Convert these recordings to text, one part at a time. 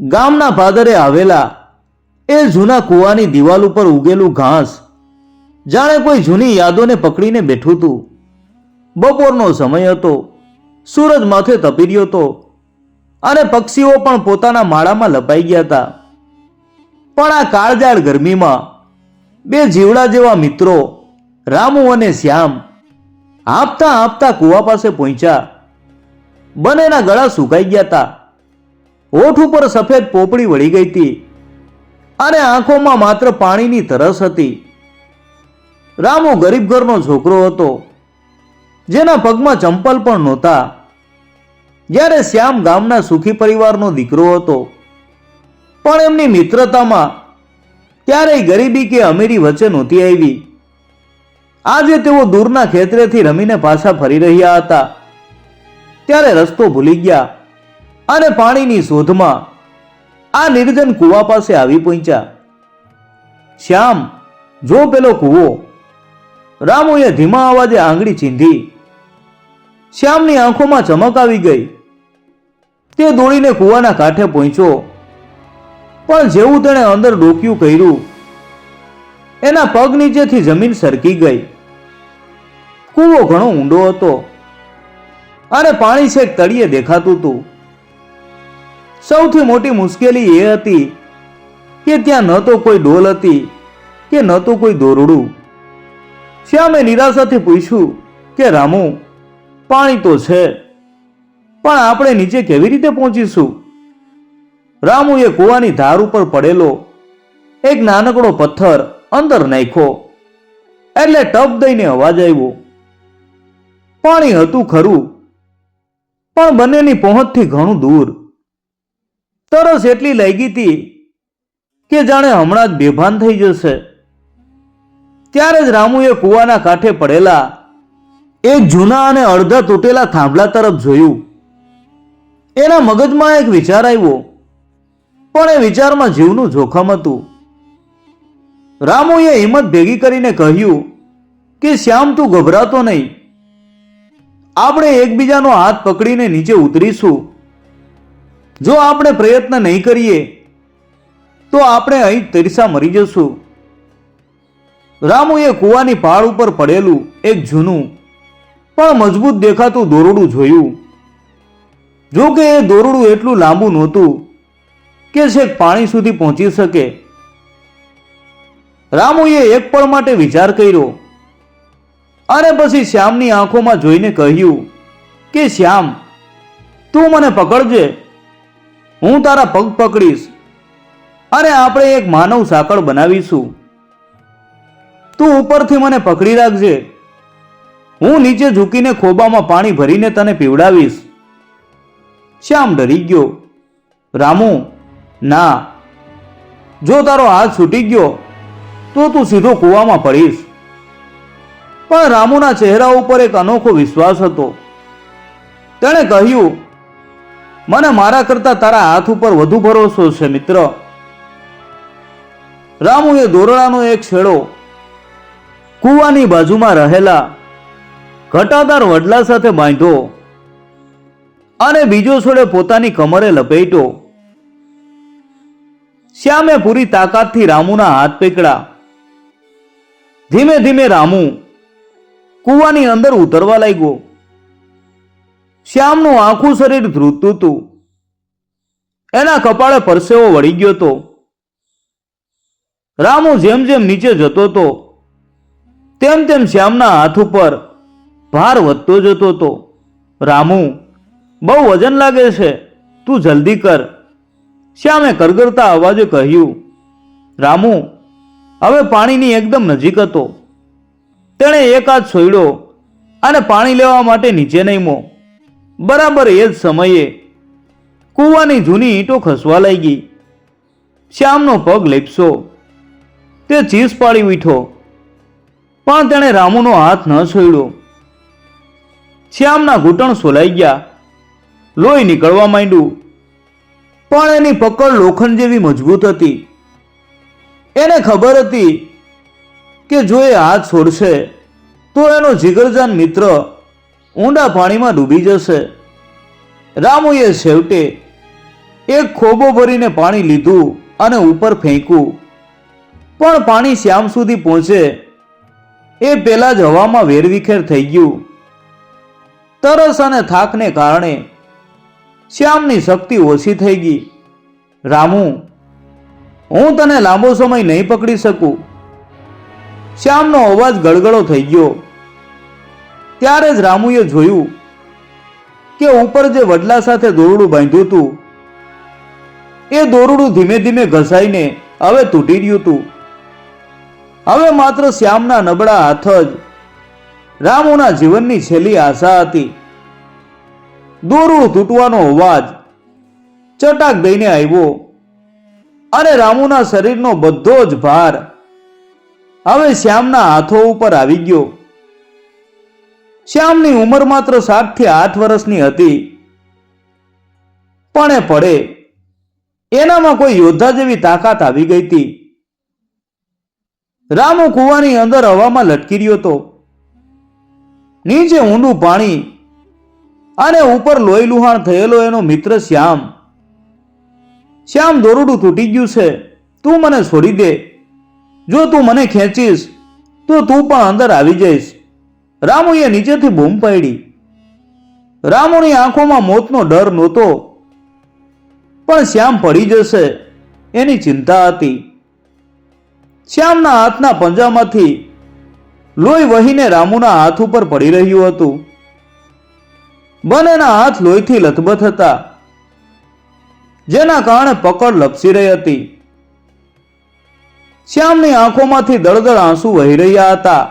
ગામના પાદરે આવેલા એ જૂના કૂવાની દિવાલ ઉપર ઉગેલું ઘાસ જાણે કોઈ જૂની યાદોને પકડીને બેઠું હતું. બપોરનો સમય હતો, સૂરજ માથે તપી રહ્યો હતો અને પક્ષીઓ પણ પોતાના માળામાં લપાઈ ગયા હતા. પણ આ કાળજાળ ગરમીમાં બે જીવડા જેવા મિત્રો, રામુ અને શ્યામ, આપતા આપતા કૂવા પાસે પહોંચ્યા. બંનેના ગળા સુકાઈ ગયા હતા. હોઠ ઉપર સફેદ પોપડી વળી ગઈ હતી અને આંખોમાં માત્ર પાણીની તરસ હતી. રામો ગરીબ ઘરનો છોકરો હતો, જેના પગમાં ચંપલ પણ નહોતા. જ્યારે શ્યામ ગામના સુખી પરિવારનો દીકરો હતો, પણ એમની મિત્રતામાં ક્યારેય ગરીબી કે અમીરી વચ્ચે નહોતી આવી. આજે તેઓ દૂરના ખેતરેથી રમીને પાછા ફરી રહ્યા હતા. ત્યારે રસ્તો ભૂલી ગયા. અને પાણીની શોધમાં આ નિર્જન કૂવા પાસે આવી પહોંચ્યા. શ્યામ, જો પેલો કૂવો રામુએ ધીમા અવાજે આંગળી ચીંધી. શ્યામની આંખોમાં ચમક આવી ગઈ. તે દોડીને કૂવાના કાંઠે પહોંચ્યો. પણ જેવું તેણે અંદર ડોક્યું કર્યું, એના પગ નીચેથી જમીન સરકી ગઈ. કૂવો ઘણો ઊંડો હતો અને પાણી છેક તળિયે દેખાતું હતું. સૌથી મોટી મુશ્કેલી એ હતી કે ત્યાં ન તો કોઈ ડોલ હતી કે ન તો કોઈ દોરડું. શ્યામે નિરાશાથી પૂછ્યું કે, રામુ, પાણી તો છે, પણ આપણે નીચે કેવી રીતે પહોંચીશું? રામુએ કૂવાની ધાર ઉપર પડેલો એક નાનકડો પથ્થર અંદર નાખ્યો એટલે ટપ દઈને અવાજ આવ્યો. પાણી હતું ખરું, પણ બંનેની પહોંચથી ઘણું દૂર તરસ એટલી લાગી હતી કે જાણે હમણાં જ બેભાન થઈ જશે. ત્યારે જ રામુએ કૂવાના કાંઠે પડેલા એક જૂના અને અડધા તૂટેલા થાંભલા તરફ જોયું. એના મગજમાં એક વિચાર આવ્યો, પણ એ વિચારમાં જીવનું જોખમ હતું. રામુએ હિંમત ભેગી કરીને કહ્યું કે શ્યામ તું ગભરાતો નહીં. આપણે એકબીજાનો હાથ પકડીને નીચે ઉતરીશું. જો આપણે પ્રયત્ન નહીં કરીએ, તો આપણે અહીં તરીસા મરી જશું. રામુએ કૂવાની પહાડ ઉપર પડેલું એક જૂનું, પણ મજબૂત દેખાતું દોરડું જોયું. જો કે એ દોરડું એટલું લાંબુ નહોતું કે છેક પાણી સુધી પહોંચી શકે. રામુએ એક પળ માટે વિચાર કર્યો. અને પછી શ્યામની આંખોમાં જોઈને કહ્યું કે, શ્યામ, તું મને પકડજે. હું તારા પગ પકડીશ. અને આપણે એક માનવ સાંકળ બનાવીશું. તું ઉપરથી મને પકડી રાખજે. હું નીચે ઝૂકીને ખોબામાં પાણી ભરીને તને પીવડાવીશ. શ્યામ ડરી ગયો. રામુ, ના. જો તારો હાથ છૂટી ગયો, તો તું સીધો કૂવામાં પડીશ. પણ રામુના ચહેરા ઉપર એક અનોખો વિશ્વાસ હતો. તેણે કહ્યું મને મારા કરતા તારા હાથ ઉપર વધુ ભરોસો છે, મિત્ર. રામુએ દોરડાનો એક છેડો કૂવાની બાજુમાં રહેલા ઘટાદાર વડલા સાથે બાંધ્યો અને બીજો છોડે પોતાની કમરે લપેટ્યો. શ્યામે પૂરી તાકાતથી રામુના હાથ પકડ્યા. ધીમે ધીમે રામુ કૂવાની અંદર ઉતરવા લાગ્યો. શ્યામનું આખું શરીર ધ્રુતું હતું. એના કપાળે પરસેવો વળી ગયો હતો. રામુ જેમ જેમ નીચે જતો હતો, તેમ તેમ શ્યામના હાથ ઉપર ભાર વધતો જતો હતો. રામુ, બહુ વજન લાગે છે, તું જલ્દી કર. શ્યામે કરગરતા અવાજે કહ્યું, રામુ, હવે પાણીની એકદમ નજીક હતો. તેણે એક હાથ છોડ્યો અને પાણી લેવા માટે નીચે નમ્યો બરાબર એ જ સમયે કૂવાની જૂની ઈંટો ખસવા લાગી. શ્યામનો પગ લેપસો. તે ચીસ પાડી ઉઠ્યો પણ તેણે રામુનો હાથ ન છોડ્યો. શ્યામના ઘૂંટણ સોલાઈ ગયા. લોહી નીકળવા માંડ્યું. પણ એની પકડ લોખંડ જેવી મજબૂત હતી. એને ખબર હતી કે જો એ હાથ છોડશે, તો એનો જીગરજાન મિત્ર ઊંડા પાણીમાં ડૂબી જશે. રામુએ છેવટે એક ખોબો ભરીને પાણી લીધું અને ઉપર ફેંક્યું. પણ પાણી શ્યામ સુધી પહોંચે એ પહેલા જ હવામાં વેરવિખેર થઈ ગયું. તરસ અને થાકને કારણે શ્યામની શક્તિ ઓછી થઈ ગઈ. રામુ, હું તને લાંબો સમય નહીં પકડી શકું. શ્યામનો અવાજ ગળગળો થઈ ગયો. ત્યારે જ રામુએ જોયું કે ઉપર જે વડલા સાથે દોરડું બાંધ્યું હતું, એ દોરડું ધીમે ધીમે ઘસાઈને હવે તૂટી ગયું હતું. હવે માત્ર શ્યામના નબળા હાથ જ રામુના જીવનની છેલ્લી આશા હતી. દોરડું તૂટવાનો અવાજ ચટાક દઈને આવ્યો અને રામુના શરીરનો બધો જ ભાર હવે શ્યામના હાથો ઉપર આવી ગયો. શ્યામની ઉંમર માત્ર સાતથી આઠ વર્ષની હતી. પણ એ પડે એનામાં કોઈ યોદ્ધા જેવી તાકાત આવી ગઈ હતી. રામુ કુવાની અંદર હવામાં લટકી રહ્યો હતો. નીચે ઊંડું પાણી અને ઉપર લોહી લુહાણ થયેલો એનો મિત્ર શ્યામ. શ્યામ દોરડું તૂટી ગયું છે. તું મને છોડી દે. જો તું મને ખેંચીશ, તો તું પણ અંદર આવી જઈશ. રામુએ નીચેથી બૂમ પાડી. રામુની આંખોમાં મોતનો ડર નહોતો, પણ શ્યામ પડી જશે એની ચિંતા હતી. શ્યામના હાથના પંજામાંથી લોહી વહીને રામુના હાથ ઉપર પડી રહ્યું હતું. બંનેના હાથ લોહીથી લથબથ હતા, જેના કારણે પકડ લપસી રહી હતી. શ્યામની આંખોમાંથી દળદળ આંસુ વહી રહ્યા હતા.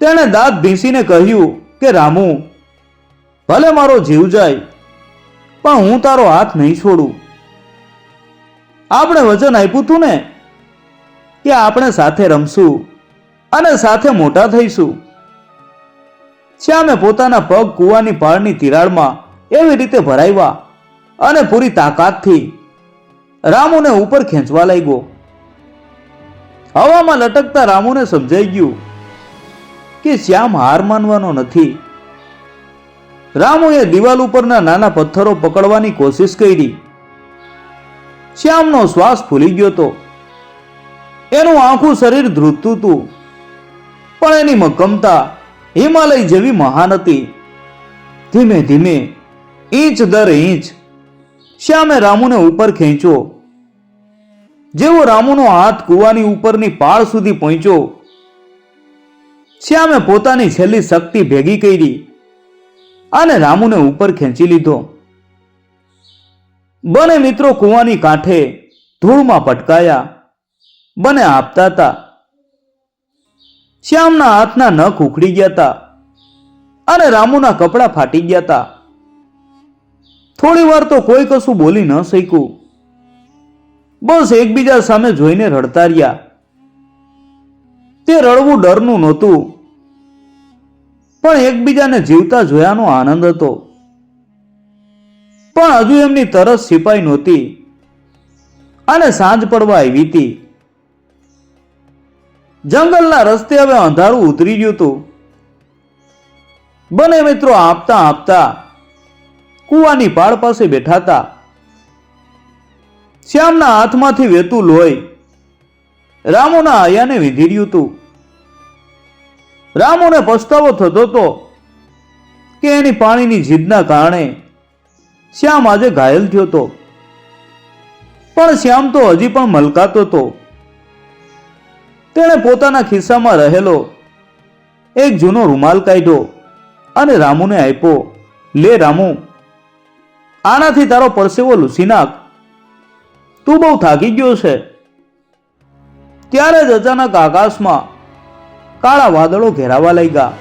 તેણે દાંત ભીંસીને કહ્યું કે, રામુ, ભલે મારો જીવ જાય, પણ હું તારો હાથ નહીં છોડું. આપણે વચન આપ્યું તું ને કે આપણે સાથે રમશું અને સાથે મોટા થઈશું. શ્યામે પોતાના પગ કૂવાની પાળની તિરાડમાં એવી રીતે ભરાવ્યા અને પૂરી તાકાતથી રામુને ઉપર ખેંચવા લાગ્યો. હવામાં લટકતા રામુને સમજાઈ ગયું કે શ્યામ હાર માનવાનો નથી. રામુએ દિવાલ ઉપરના નાના પથ્થરો પકડવાની કોશિશ કરી. શ્યામનો શ્વાસ ફૂલી ગયો હતો. એનું આખું શરીર ધ્રુજતું હતું. પણ એની મક્કમતા હિમાલય જેવી મહાન હતી. ધીમે ધીમે ઇંચ દર ઇંચ શ્યામે રામુને ઉપર ખેંચ્યો. જેવો રામુનો હાથ કૂવાની ઉપરની પાળ સુધી પહોંચ્યો શ્યામે પોતાની છેલ્લી શક્તિ ભેગી કરી અને રામુને ઉપર ખેંચી લીધો. બંને મિત્રો કૂવાની કાંઠે ધૂળમાં પટકાયા. બંને આપતા હતા. શ્યામના હાથના નખ ઉખડી ગયા હતા અને રામુના કપડા ફાટી ગયા હતા. થોડી વાર તો કોઈ કશું બોલી ન શક્યું. બસ એકબીજા સામે જોઈને રડતા રહ્યા. તે રડવું ડરનું નહોતું. પણ એકબીજાને જીવતા જોયાનો આનંદ હતો. પણ હજુ એમની તરસ સિપાઈ નહોતી. અને સાંજ પડવા આવી હતી. જંગલના રસ્તે હવે અંધારું ઉતરી ગયું હતું. બંને મિત્રો આપતા આપતા કુવાની પાળ પાસે બેઠા હતા. શ્યામના હાથમાંથી વેતું લોહી રામુના આયાને વિધી રહ્યું હતું. રામુને પસ્તાવો થતો હતો કે એની પાણીની જીદના કારણે શ્યામ આજે ઘાયલ થયો હતો. પણ શ્યામ તો હજી પણ મલકાતો હતો. તેણે પોતાના ખિસ્સામાં રહેલો એક જૂનો રૂમાલ કાઢ્યો અને રામુને આપ્યો, લે રામુ, આનાથી તારો પરસેવો લૂસી નાખ. તું બહુ થાકી ગયો છે. ત્યારે જ અચાનક આકાશમાં કાળા વાદળો ઘેરાવા લાગ્યા.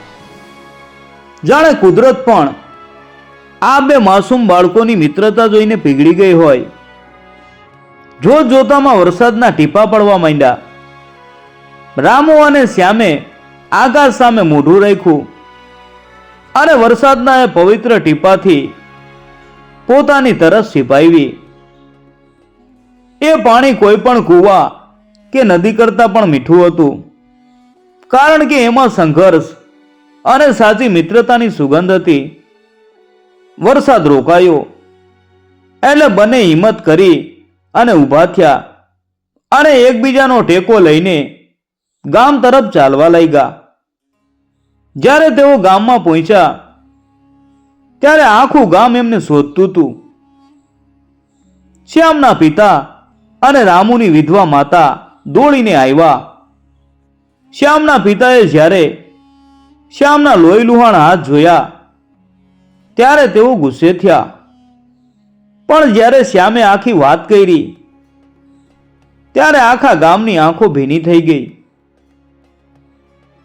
જાણે કુદરત પણ આ બે માસૂમ બાળકોની મિત્રતા જોઈને પીગળી ગઈ હોય. જોત જોતામાં વરસાદના ટીપા પડવા માંડ્યા. રામુ અને શ્યામે આકાશ સામે મોઢું રાખ્યું. અને વરસાદના એ પવિત્ર ટીપાથી પોતાની તરસ સિપાવી. એ પાણી કોઈ પણ કૂવા કે નદી કરતાં પણ મીઠું હતું. કારણ કે એમાં સંઘર્ષ અને સાચી મિત્રતાની સુગંધ હતી. વરસાદ રોકાયો. એટલે બંને હિંમત કરી અને ઊભા થયા અને એકબીજાનો ટેકો લઈને ગામ તરફ ચાલવા લાગ્યા. જ્યારે તેઓ ગામમાં પહોંચ્યા, ત્યારે આખું ગામ એમને શોધતું હતું. શ્યામના પિતા અને રામુની વિધવા માતા દોડીને આવ્યા. શ્યામના પિતાએ જ્યારે શ્યામના લોહી લુહાણ હાથ જોયા, ત્યારે તેઓ ગુસ્સે થયા. પણ જ્યારે શ્યામે આખી વાત કરી, ત્યારે આખા ગામની આંખો ભીની થઈ ગઈ.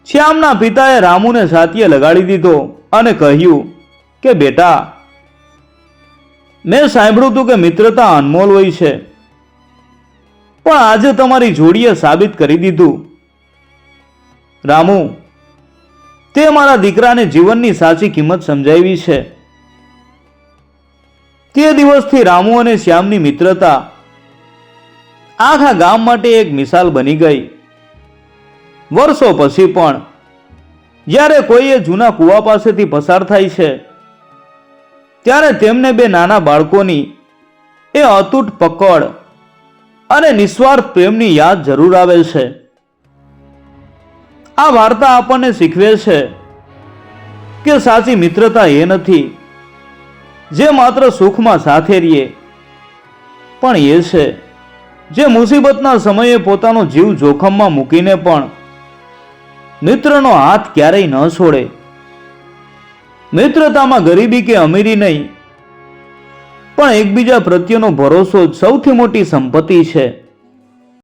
શ્યામના પિતાએ રામુને સાતીએ લગાડી દીધો અને કહ્યું કે, બેટા, મેં સાંભળ્યું હતું કે મિત્રતા અનમોલ હોય છે. પણ આજે તમારી જોડીએ સાબિત કરી દીધું. રામુ, તે મારા દીકરાને જીવનની સાચી કિંમત સમજાવી છે. તે દિવસથી રામુ અને શ્યામની મિત્રતા આખા ગામ માટે એક મિસાલ બની ગઈ. વર્ષો પછી પણ જ્યારે કોઈએ જૂના કૂવા પાસેથી પસાર થાય છે, ત્યારે તેમને બે નાના બાળકોની એ અતૂટ પકડ અને નિસ્વાર્થ પ્રેમની યાદ જરૂર આવે છે. આ વાર્તા આપણને શીખવે છે કે સાચી મિત્રતા એ નથી. જે માત્ર સુખમાં સાથે રહીએ, પણ એ છે જે મુસીબતના સમયે પોતાનો જીવ જોખમમાં મૂકીને પણ મિત્રનો હાથ ક્યારેય ન છોડે. મિત્રતામાં ગરીબી કે અમીરી નહીં, પણ એકબીજા પ્રત્યેનો ભરોસો સૌથી મોટી સંપત્તિ છે.